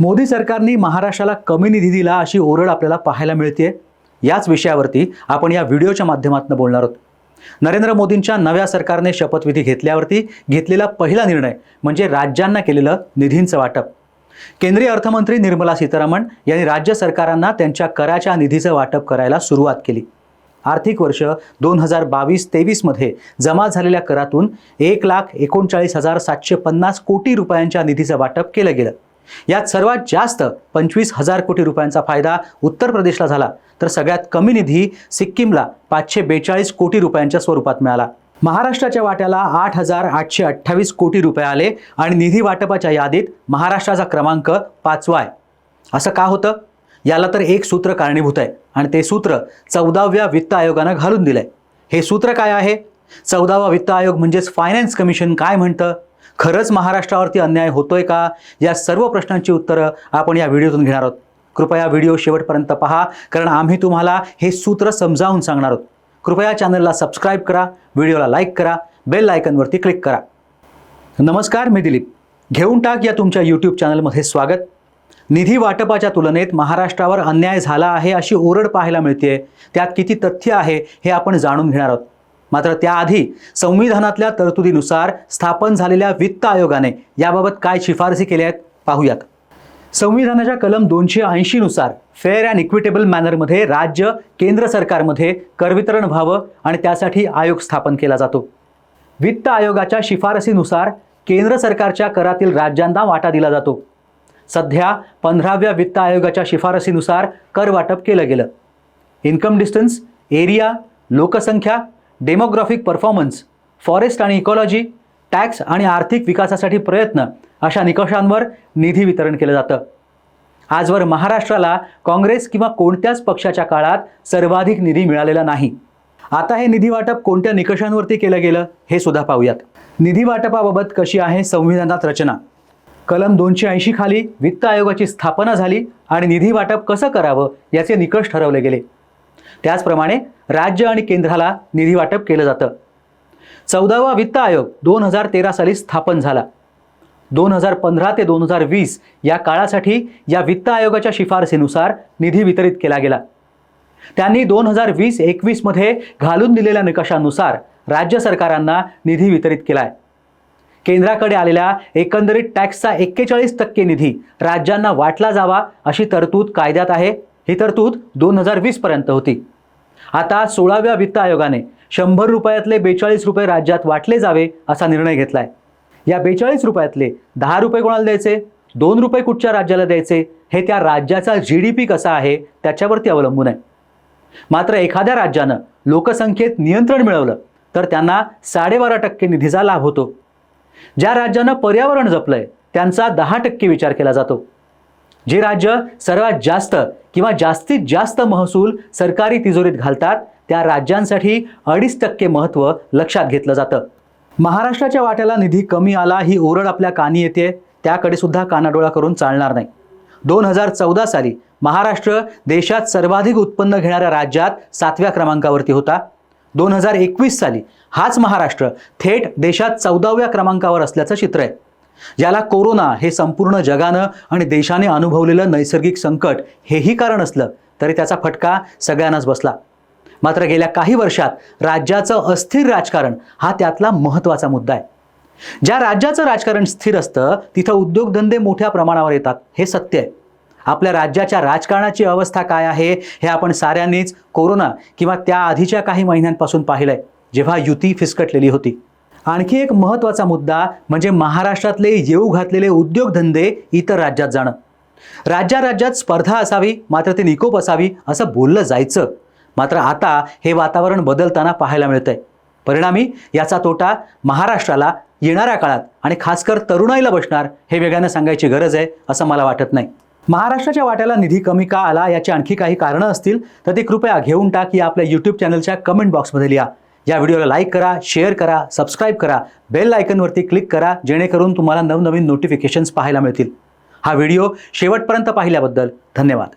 मोदी सरकारने महाराष्ट्राला कमी निधी दिला अशी ओरड आपल्याला पाहायला मिळते याच विषयावरती आपण या व्हिडिओच्या माध्यमातून बोलणार आहोत. नरेंद्र मोदींच्या नव्या सरकारने शपथविधी घेतल्यावरती घेतलेला पहिला निर्णय म्हणजे राज्यांना केलेलं निधींचं वाटप. केंद्रीय अर्थमंत्री निर्मला सीतारामन यांनी राज्य सरकारांना त्यांच्या कराच्या निधीचं वाटप करायला सुरुवात केली. आर्थिक वर्ष दोन हजार बावीस तेवीसमध्ये जमा झालेल्या करातून एक लाख एकोणचाळीस हजार सातशे पन्नास कोटी रुपयांच्या निधीचं वाटप केलं गेलं. यात सर्वात जास्त पंचवीस हजार कोटी रुपयांचा फायदा उत्तर प्रदेशला झाला. तर सगळ्यात कमी निधी सिक्कीमला पाचशे बेचाळीस कोटी रुपयांच्या स्वरूपात मिळाला. महाराष्ट्राच्या वाट्याला आठ हजार आठशे अठ्ठावीस कोटी रुपये आले आणि निधी वाटपाच्या यादीत महाराष्ट्राचा क्रमांक पाचवा आहे. असं का होतं? याला तर एक सूत्र कारणीभूत आहे आणि ते सूत्र चौदाव्या वित्त आयोगानं घालून दिलंय. हे सूत्र काय आहे? चौदावा वित्त आयोग म्हणजेच फायनान्स कमिशन काय म्हणतं? खरंच महाराष्ट्रावरती अन्याय होतोय का? या सर्व प्रश्नांची उत्तरं आपण या व्हिडिओतून घेणार आहोत. कृपया व्हिडिओ शेवटपर्यंत पहा कारण आम्ही तुम्हाला हे सूत्र समजावून सांगणार आहोत. कृपया चॅनलला सबस्क्राईब करा व्हिडिओला लाईक करा बेल आयकनवरती क्लिक करा. नमस्कार मी दिलीप. घेऊन टाक या तुमच्या यूट्यूब चॅनलमध्ये स्वागत. निधी वाटपाच्या तुलनेत महाराष्ट्रावर अन्याय झाला आहे अशी ओरड पाहायला मिळते त्यात किती तथ्य आहे हे आपण जाणून घेणार आहोत. मात्र त्याआधी संविधानातल्या तरतुदीनुसार स्थापन झालेल्या वित्त आयोगाने याबाबत काय शिफारसी केल्या आहेत पाहूयात. संविधानाच्या कलम दोनशे ऐंशीनुसार फेअर अँड इक्विटेबल मॅनरमध्ये राज्य केंद्र सरकारमध्ये करवितरण व्हावं आणि त्यासाठी आयोग स्थापन केला जातो. वित्त आयोगाच्या शिफारसीनुसार केंद्र सरकारच्या करातील राज्यांना वाटा दिला जातो. सध्या पंधराव्या वित्त आयोगाच्या शिफारसीनुसार कर वाटप केलं गेलं. इन्कम डिस्टन्स एरिया लोकसंख्या डेमोग्राफिक परफॉर्मन्स फॉरेस्ट आणि इकॉलॉजी टॅक्स आणि आर्थिक विकासासाठी प्रयत्न अशा निकषांवर निधी वितरण केलं जातं. आजवर महाराष्ट्राला काँग्रेस किंवा कोणत्याच पक्षाच्या काळात सर्वाधिक निधी मिळालेला नाही. आता हे निधी वाटप कोणत्या निकषांवरती केलं गेलं हे सुद्धा पाहूयात. निधी वाटपाबाबत कशी आहे संविधानात रचना? कलम दोनशे ऐंशी खाली वित्त आयोगाची स्थापना झाली आणि निधी वाटप कसं करावं याचे निकष ठरवले गेले. त्याचप्रमाणे राज्य आणि केंद्राला निधी वाटप केलं जातं. चौदावा वित्त आयोग दोन हजार तेरा साली स्थापन झाला. दोन हजार पंधरा ते दोन हजार वीस या काळासाठी या वित्त आयोगाच्या शिफारसीनुसार निधी वितरित केला गेला. त्यांनी दोन हजार वीस एकवीसमध्ये घालून दिलेल्या निकषानुसार राज्य सरकारांना निधी वितरित केला आहे केंद्राकडे आलेल्या एकंदरीत टॅक्सचा एक्केचाळीस टक्के निधी राज्यांना वाटला जावा अशी तरतूद कायद्यात आहे. ही तरतूद दोन हजार वीसपर्यंत होती. आता सोळाव्या वित्त आयोगाने शंभर रुपयातले बेचाळीस रुपये राज्यात वाटले जावे असा निर्णय घेतलाय. या बेचाळीस रुपयातले दहा रुपये कोणाला द्यायचे? दोन रुपये कुठच्या राज्याला द्यायचे? हे त्या राज्याचा जी डी पी कसा आहे? त्याच्यावरती अवलंबून आहे. मात्र एखाद्या राज्यानं लोकसंख्येत नियंत्रण मिळवलं तर त्यांना साडेबारा टक्के निधीचा लाभ होतो. ज्या राज्यानं पर्यावरण जपलंय त्यांचा दहा टक्के विचार केला जातो. जे राज्य सर्वात जास्त किंवा जास्तीत जास्त महसूल सरकारी तिजोरीत घालतात त्या राज्यांसाठी अडीच टक्के महत्त्व लक्षात घेतलं जातं. महाराष्ट्राच्या वाट्याला निधी कमी आला ही ओरड आपल्या कानी येते त्याकडे सुद्धा कानाडोळा करून चालणार नाही. दोन हजार चौदा साली महाराष्ट्र देशात सर्वाधिक उत्पन्न घेणाऱ्या राज्यात सातव्या क्रमांकावरती होता. दोन हजार एकवीस साली हाच महाराष्ट्र थेट देशात चौदाव्या क्रमांकावर असल्याचं चित्र आहे. याला कोरोना हे संपूर्ण जगानं आणि देशाने अनुभवलेलं नैसर्गिक संकट हेही कारण असलं तरी त्याचा फटका सगळ्यांनाच बसला. मात्र गेल्या काही वर्षात राज्याचं अस्थिर राजकारण हा त्यातला महत्त्वाचा मुद्दा आहे. ज्या राज्याचं राजकारण स्थिर असतं तिथं उद्योगधंदे मोठ्या प्रमाणावर येतात हे सत्य आहे. आपल्या राज्याच्या राजकारणाची अवस्था काय आहे हे आपण साऱ्यांनीच कोरोना किंवा त्या आधीच्या काही महिन्यांपासून पाहिलंय जेव्हा युती फिसकटलेली होती. आणखी एक महत्त्वाचा मुद्दा म्हणजे महाराष्ट्रातले येऊ घातलेले उद्योगधंदे इतर राज्यात जाणं. राज्या राज्यात स्पर्धा असावी मात्र ते निकोप असावी असं बोललं जायचं. मात्र आता हे वातावरण बदलताना पाहायला मिळतंय. परिणामी याचा तोटा महाराष्ट्राला येणाऱ्या काळात आणि खासकर तरुणाईला बसणार हे वेगानं सांगायची गरज आहे असं मला वाटत नाही. महाराष्ट्राच्या वाट्याला निधी कमी का आला याची आणखी काही कारणं असतील तर ती कृपया घेऊन टाक या आपल्या यूट्यूब चॅनलच्या कमेंट बॉक्समध्ये लिहा. या व्हिडिओला लाईक करा शेअर करा सबस्क्राईब करा बेल आयकनवरती क्लिक करा जेणेकरून तुम्हाला नवनवीन नोटिफिकेशन्स पाहायला मिळतील. हा व्हिडिओ शेवटपर्यंत पाहिल्याबद्दल धन्यवाद.